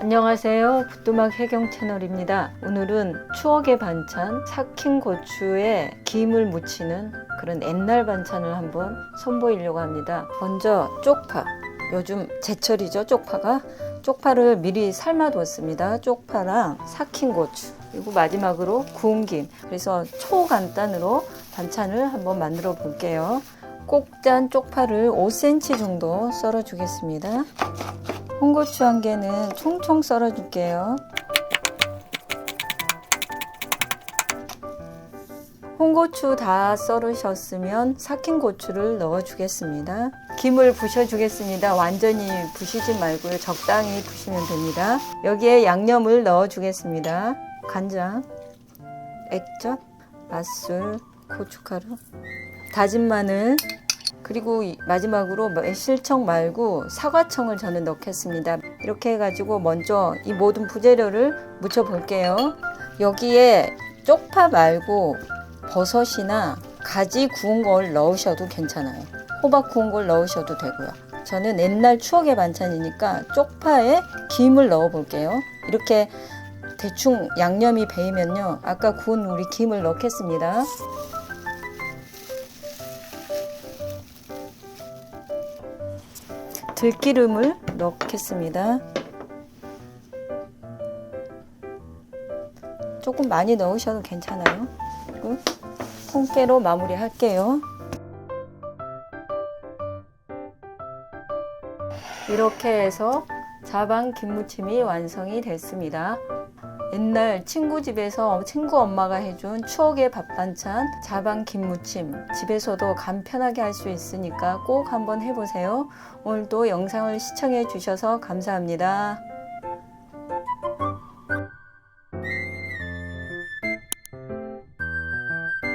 안녕하세요. 부뚜막 해경 채널입니다. 오늘은 추억의 반찬, 삭힌 고추에 김을 묻히는 그런 옛날 반찬을 한번 선보이려고 합니다. 먼저 쪽파. 요즘 제철이죠, 쪽파가. 쪽파를 미리 삶아뒀습니다. 쪽파랑 삭힌 고추. 그리고 마지막으로 구운 김. 그래서 초간단으로 반찬을 한번 만들어 볼게요. 꼭짠 쪽파를 5cm 정도 썰어 주겠습니다. 홍고추 한 개는 총총 썰어 줄게요. 홍고추 다 썰으셨으면 삭힌 고추를 넣어 주겠습니다. 김을 부셔 주겠습니다. 완전히 부시지 말고요. 적당히 부시면 됩니다. 여기에 양념을 넣어 주겠습니다. 간장, 액젓, 맛술, 고춧가루, 다진 마늘, 그리고 이- 마지막으로 매실청 말고 사과청을 저는 넣겠습니다. 이렇게 해가지고 먼저 이 모든 부재료를 묻혀 볼게요. 여기에 쪽파 말고 버섯이나 가지 구운 걸 넣으셔도 괜찮아요. 호박 구운 걸 넣으셔도 되고요. 저는 옛날 추억의 반찬이니까 쪽파에 김을 넣어 볼게요. 이렇게 대충 양념이 배이면요. 아까 구운 우리 김을 넣겠습니다. 들기름을 넣겠습니다. 조금 많이 넣으셔도 괜찮아요. 통깨로 마무리 할게요. 이렇게 해서 자방 김무침이 완성이 됐습니다. 옛날 친구 집에서 친구 엄마가 해준 추억의 밥 반찬 자방 김무침 집에서도 간편하게 할 수 있으니까 꼭 한번 해보세요. 오늘도 영상을 시청해 주셔서 감사합니다.